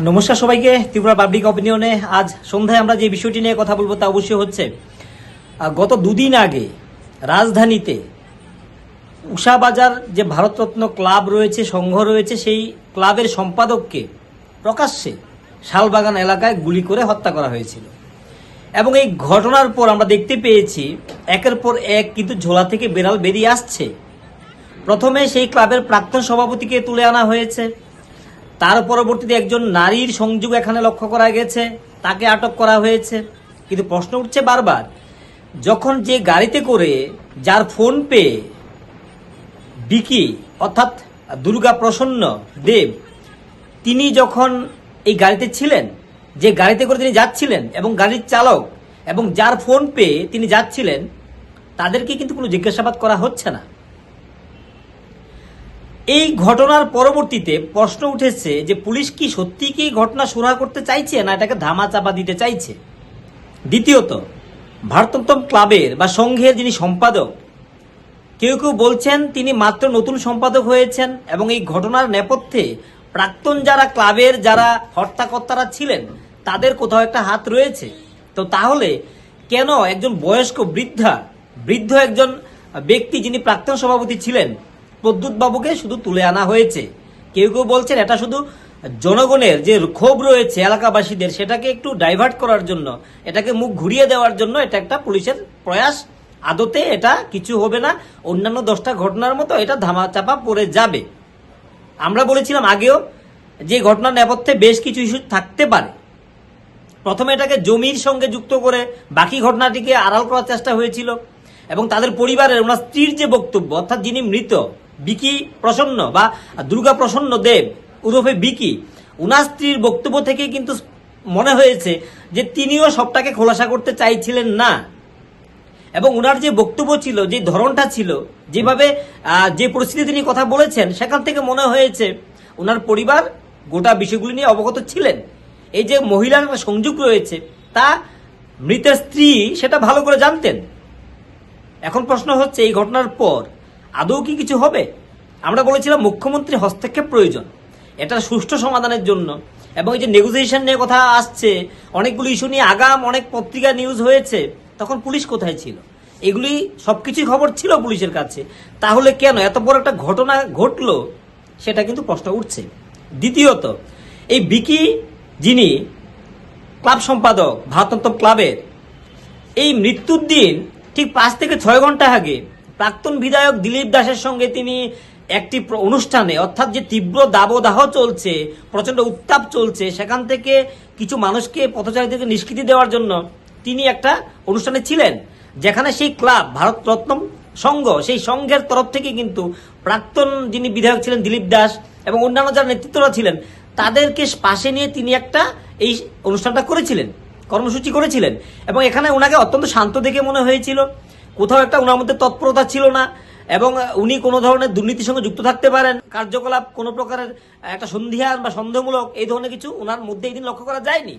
নমস্কার সবাইকে, ত্রিপুরা পাবলিক অপিনিয়নে আজ সন্ধ্যায় আমরা যে বিষয়টি নিয়ে কথা বলব তা অবশ্যই হচ্ছে গত দুদিন আগে রাজধানীতে উষাবাজার যে ভারতরত্ন ক্লাব রয়েছে, সংঘ রয়েছে, সেই ক্লাবের সম্পাদককে প্রকাশ্যে শালবাগান এলাকায় গুলি করে হত্যা করা হয়েছিল। এবং এই ঘটনার পর আমরা দেখতে পেয়েছি, একের পর এক কিন্তু ঝোলা থেকে বেড়াল বেরিয়ে আসছে। প্রথমে সেই ক্লাবের প্রাক্তন সভাপতিকে তুলে আনা হয়েছে। তার পরবর্তীতে একজন নারীর সংযোগ এখানে লক্ষ্য করা গেছে, তাকে আটক করা হয়েছে। কিন্তু প্রশ্ন উঠছে বারবার, যখন যে গাড়িতে করে যার ফোন পে বিকি, অর্থাৎ দুর্গা প্রসন্ন দেব, তিনি যখন এই গাড়িতে ছিলেন, যে গাড়িতে করে তিনি যাচ্ছিলেন এবং গাড়ির চালক এবং যার ফোন পে তিনি যাচ্ছিলেন, তাদেরকে কিন্তু কোনো জিজ্ঞাসাবাদ করা হচ্ছে না। এই ঘটনার পরবর্তীতে প্রশ্ন উঠেছে যে পুলিশ কি সত্যি কি ঘটনা সুরাহা করতে চাইছে না এটাকে ধামা চাপা দিতে চাইছে? দ্বিতীয়ত ভারতোত্তম ক্লাবের বা সংঘের যিনি সম্পাদক, কেউ কেউ বলছেন তিনি মাত্র নতুন সম্পাদক হয়েছেন এবং এই ঘটনার নেপথ্যে প্রাক্তন যারা ক্লাবের যারা হর্তাকর্তারা ছিলেন, তাদের কোথাও একটা হাত রয়েছে। তো তাহলে কেন একজন বয়স্ক বৃদ্ধা, বৃদ্ধ একজন ব্যক্তি যিনি প্রাক্তন সভাপতি ছিলেন প্রদ্যুৎ বাবুকে শুধু তুলে আনা হয়েছে। কেউ কেউ বলছেন এটা শুধু জনগণের যে ক্ষোভ রয়েছে, এলাকাবাসীদের, সেটাকে একটু ডাইভার্ট করার জন্য, এটাকে মুখ ঘুরিয়ে দেওয়ার জন্য এটা একটা পুলিশের প্রয়াস। আদতে এটা কিছু হবে না, অন্যান্য দশটা ঘটনার মতো এটা ধামাচাপা পড়ে যাবে। আমরা বলেছিলাম আগেও যে ঘটনার নেপথ্যে বেশ কিছু ইস্যু থাকতে পারে। প্রথমে এটাকে জমির সঙ্গে যুক্ত করে বাকি ঘটনাটিকে আড়াল করার চেষ্টা হয়েছিল এবং তাদের পরিবারের ওনার স্ত্রীর যে বক্তব্য, অর্থাৎ যিনি মৃত বিকি প্রসন্ন বা দুর্গা প্রসন্ন দেব। উরফে বিকি। উনার স্ত্রীর বক্তব্য থেকে কিন্তু মনে হয়েছে যে তিনিও সবটাকে খোলাসা করতে চাইছিলেন না। এবং ওনার যে বক্তব্য ছিল, যে ধরনটা ছিল, যেভাবে যে পরিস্থিতি তিনি কথা বলেছেন, সেখান থেকে মনে হয়েছে ওনার পরিবার গোটা বিষয়গুলি নিয়ে অবগত ছিলেন। এই যে মহিলার সংযোগ রয়েছে, তা মৃতের স্ত্রী সেটা ভালো করে জানতেন। এখন প্রশ্ন হচ্ছে, এই ঘটনার পর আদৌ কি কিছু হবে? আমরা বলেছিলাম মুখ্যমন্ত্রী হস্তক্ষেপ প্রয়োজন। এটা সুষ্ঠু সমাধানের জন্য। এবং এই যে নেগোসিয়েশন নিয়ে কথা আসছে, অনেকগুলো ইস্যু নিয়ে আগাম অনেক পত্রিকা নিউজ হয়েছে, তখন পুলিশ কোথায় ছিল? এগুলি সবকিছুই খবর ছিল পুলিশের কাছে। তাহলে কেন এত বড় একটা ঘটনা ঘটলো, সেটা কিন্তু প্রশ্ন উঠছে। দ্বিতীয়ত, এই বিকি যিনি ক্লাব সম্পাদক, ভারতনাট্যম ক্লাবের, এই মৃত্যুর দিন ঠিক পাঁচ থেকে ছয় ঘণ্টা আগে প্রাক্তন বিধায়ক দিলীপ দাসের সঙ্গে তিনি একটি অনুষ্ঠানে, অর্থাৎ যে তীব্র দাবদাহ চলছে প্রচণ্ড উত্তাপ চলছে, সেখান থেকে কিছু মানুষকে পথচারীদেরকে নিষ্কৃতি দেওয়ার জন্য তিনি একটা অনুষ্ঠানে ছিলেন, যেখানে সেই ক্লাব, ভারত রত্নম সংঘ, সেই সংঘের তরফ থেকে কিন্তু প্রাক্তন যিনি বিধায়ক ছিলেন দিলীপ দাস এবং অন্যান্য যারা নেতৃত্বরা ছিলেন, তাদেরকে পাশে নিয়ে তিনি একটা এই অনুষ্ঠানটা করেছিলেন, কর্মসূচি করেছিলেন এবং এখানে ওনাকে অত্যন্ত শান্ত দেখে মনে হয়েছিল। কোথাও একটা ওনার মধ্যে তৎপরতা ছিল না, এবং উনি কোনো ধরনের দুর্নীতির সঙ্গে যুক্ত থাকতে পারেন। কার্যকলাপ কোনো প্রকারের একটা সন্ধিহান বা সন্দেহমূলক এই ধরনের কিছু ওনার মধ্যে এই দিন লক্ষ্য করা যায়নি।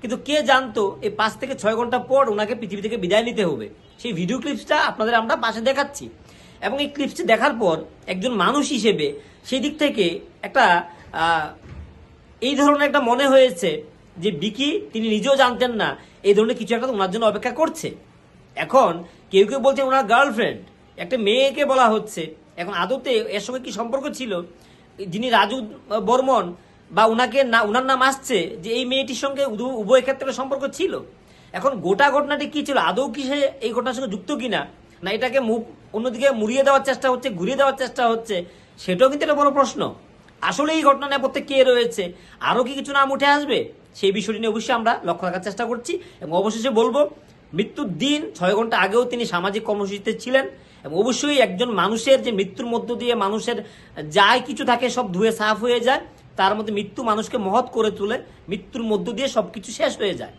কিন্তু কে জানতো, এই পাঁচ থেকে ছয় ঘণ্টা পর ওনাকে পৃথিবী থেকে বিদায় নিতে হবে। সেই ভিডিও ক্লিপসটা আপনাদের আমরা পাশে দেখাচ্ছি। এবং এই ক্লিপসটি দেখার পর একজন মানুষ হিসেবে সেই দিক থেকে একটা এই ধরনের একটা মনে হয়েছে যে বিকি তিনি নিজেও জানতেন না, এই ধরনের কিছু একটা ওনার জন্য অপেক্ষা করছে। এখন কেউ কেউ বলছে ওনার গার্লফ্রেন্ড একটা মেয়েকে বলা হচ্ছে। এখন আদতে এর সঙ্গে কি সম্পর্ক ছিল? যিনি রাজু বর্মন বা ওনাকে না ওনার নাম আসছে যে এই মেয়েটির সঙ্গে উভয় ক্ষেত্রে সম্পর্ক ছিল। এখন গোটা ঘটনাটি কি ছিল? আদৌ কি সে এই ঘটনার সঙ্গে যুক্ত কিনা? না এটাকে মুখ, অন্যদিকে মুড়িয়ে দেওয়ার চেষ্টা হচ্ছে, ঘুরিয়ে দেওয়ার চেষ্টা হচ্ছে, সেটাও কিন্তু একটা বড় প্রশ্ন। আসলে এই ঘটনা নেপথ্যে কে রয়েছে? আরও কি কিছু নাম উঠে আসবে? সেই বিষয়টি নিয়ে অবশ্যই আমরা লক্ষ্য রাখার চেষ্টা করছি এবং অবশেষে বলব মৃত্যুর দিন ছয় ঘণ্টা আগেও তিনি সামাজিক কর্মসূচিতে ছিলেন এবং অবশ্যই একজন মানুষের যে মৃত্যুর মধ্য দিয়ে মানুষের যাই কিছু থাকে, সব ধুয়ে সাফ হয়ে যায়, তার মধ্যে মৃত্যু মানুষকে মহৎ করে তোলে, মৃত্যুর মধ্য দিয়ে সবকিছু শেষ হয়ে যায়।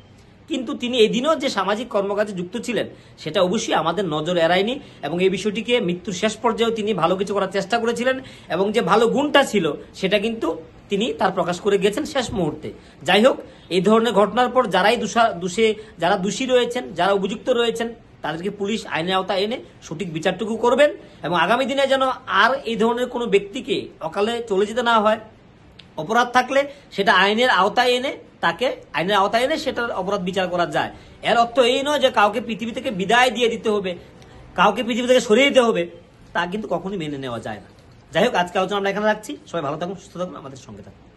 কিন্তু তিনি এদিনও যে সামাজিক কর্মকাজে যুক্ত ছিলেন, সেটা অবশ্যই আমাদের নজর এড়ায়নি এবং এই বিষয়টিকে মৃত্যুর শেষ পর্যায়েও তিনি ভালো কিছু করার চেষ্টা করেছিলেন এবং যে ভালো গুণটা ছিল, সেটা কিন্তু তিনি তার প্রকাশ করে গেছেন শেষ মুহূর্তে। যাই হোক, এই ধরনের ঘটনার পর যারাই দোষা দোষে যারা দোষী রয়েছেন, যারা অভিযুক্ত রয়েছেন, তাদেরকে পুলিশ আইনের আওতায় এনে সঠিক বিচারটুকু করবেন এবং আগামী দিনে যেন আর এই ধরনের কোনো ব্যক্তিকে অকালে চলে যেতে না হয়। অপরাধ থাকলে সেটা আইনের আওতায় এনে তাকে আইনের আওতায় এনে সেটার অপরাধ বিচার করা যায়। এর অর্থ এই নয় যে কাউকে পৃথিবী থেকে বিদায় দিয়ে দিতে হবে, কাউকে পৃথিবী থেকে সরিয়ে দিতে হবে। তা কিন্তু কখনই মেনে নেওয়া যায় না। যাই হোক, আজকে আলোচনা আমরা এখানে রাখছি। সবাই ভালো থাকুন, সুস্থ থাকুন, আমাদের সঙ্গে থাকুন।